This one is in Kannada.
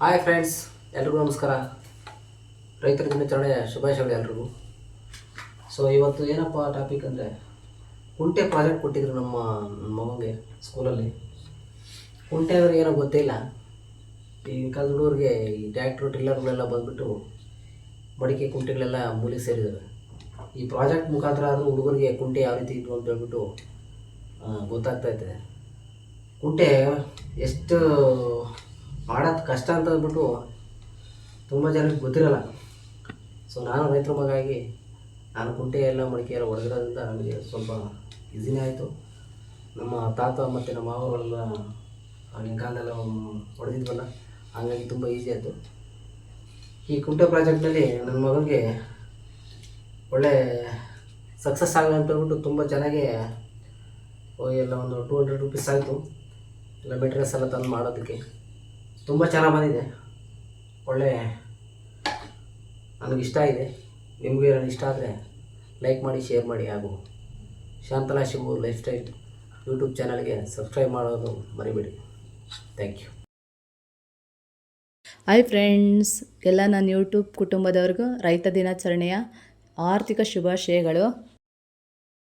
ಹಾಯ್ ಫ್ರೆಂಡ್ಸ್ ಎಲ್ರಿಗೂ ನಮಸ್ಕಾರ. ರೈತರ ದಿನಾಚರಣೆ ಶುಭಾಶಯಗಳು ಎಲ್ರಿಗೂ. ಸೊ ಇವತ್ತು ಏನಪ್ಪ ಟಾಪಿಕ್ ಅಂದರೆ, ಕುಂಟೆ ಪ್ರಾಜೆಕ್ಟ್ ಕೊಟ್ಟಿದ್ರು ನಮ್ಮ ಮಗನಿಗೆ ಸ್ಕೂಲಲ್ಲಿ ಕುಂಟೆ ಅಂದರೆ ಏನೋ ಗೊತ್ತೇ ಇಲ್ಲ. ಈ ಕಾಲದ ಹುಡುಗರಿಗೆ ಈ ಟ್ಯಾಕ್ಟ್ರು ಟಿಲ್ಲರ್ಗಳೆಲ್ಲ ಬಂದುಬಿಟ್ಟು ಮಡಿಕೆ ಕುಂಟೆಗಳೆಲ್ಲ ಮೂಲಿಗೆ ಸೇರಿದ್ದಾರೆ ಈ ಪ್ರಾಜೆಕ್ಟ್ ಮುಖಾಂತರ ಆದರೂ ಹುಡುಗರಿಗೆ ಕುಂಟೆ ಯಾವ ರೀತಿ ಇತ್ತು ಅಂತ ಹೇಳ್ಬಿಟ್ಟು ಗೊತ್ತಾಗ್ತಾ ಇದೆ. ಕುಂಟೆ ಎಷ್ಟು ಮಾಡೋದು ಕಷ್ಟ ಅಂತ ಅಂದ್ಬಿಟ್ಟು ತುಂಬ ಜನಕ್ಕೆ ಗೊತ್ತಿರಲ್ಲ. ಸೊ ನಾನು ರೈತರ ಮಗಾಗಿ ನಾನು ಕುಂಟೆ ಎಲ್ಲ ಮಡಿಕೆ ಎಲ್ಲ ಹೊಡೆದಿರೋದ್ರಿಂದ ನನಗೆ ಸ್ವಲ್ಪ ಈಸಿನೇ ಆಯಿತು. ನಮ್ಮ ತಾತ ಮತ್ತು ನಮ್ಮ ಮಾವಗಳೆಲ್ಲ ಆಗಿನ ಕಾಲದಲ್ಲ ಹೊಡೆದಿದ್ವಲ್ಲ ಹಾಗಾಗಿ ತುಂಬ ಈಸಿ ಆಯಿತು. ಈ ಕುಂಟೆ ಪ್ರಾಜೆಕ್ಟ್ನಲ್ಲಿ ನನ್ನ ಮಗನಿಗೆ ಒಳ್ಳೆ ಸಕ್ಸಸ್ ಆಗಲಿ ಅಂತ ಹೇಳ್ಬಿಟ್ಟು ತುಂಬ ಚೆನ್ನಾಗಿ ಎಲ್ಲ ಒಂದು ಟೂ ಹಂಡ್ರೆಡ್ ರುಪೀಸ್ ಆಯಿತು. ಎಲ್ಲ ಮೆಟೀರಿಯಲ್ಸ್ ಎಲ್ಲ ತಂದು ಮಾಡೋದಕ್ಕೆ. ತುಂಬ ಚೆನ್ನಾಗಿ ಬಂದಿದೆ. ಒಳ್ಳೆ ನನಗೆ ಇಷ್ಟ ಇದೆ. ನಿಮಗೆ ಇಷ್ಟ ಆದರೆ ಲೈಕ್ ಮಾಡಿ ಶೇರ್ ಮಾಡಿ ಹಾಗೂ Shantala Shivu life style YouTube ಚಾನಲ್ಗೆ ಸಬ್ಸ್ಕ್ರೈಬ್ ಮಾಡೋದು ಮರಿಬೇಡಿ. ಥ್ಯಾಂಕ್ ಯು ಹಾಯ್ ಫ್ರೆಂಡ್ಸ್ ಎಲ್ಲ ನನ್ನ ಯೂಟ್ಯೂಬ್ ಕುಟುಂಬದವ್ರಿಗೂ ರೈತ ದಿನಾಚರಣೆಯ ಆರ್ಥಿಕ ಶುಭಾಶಯಗಳು.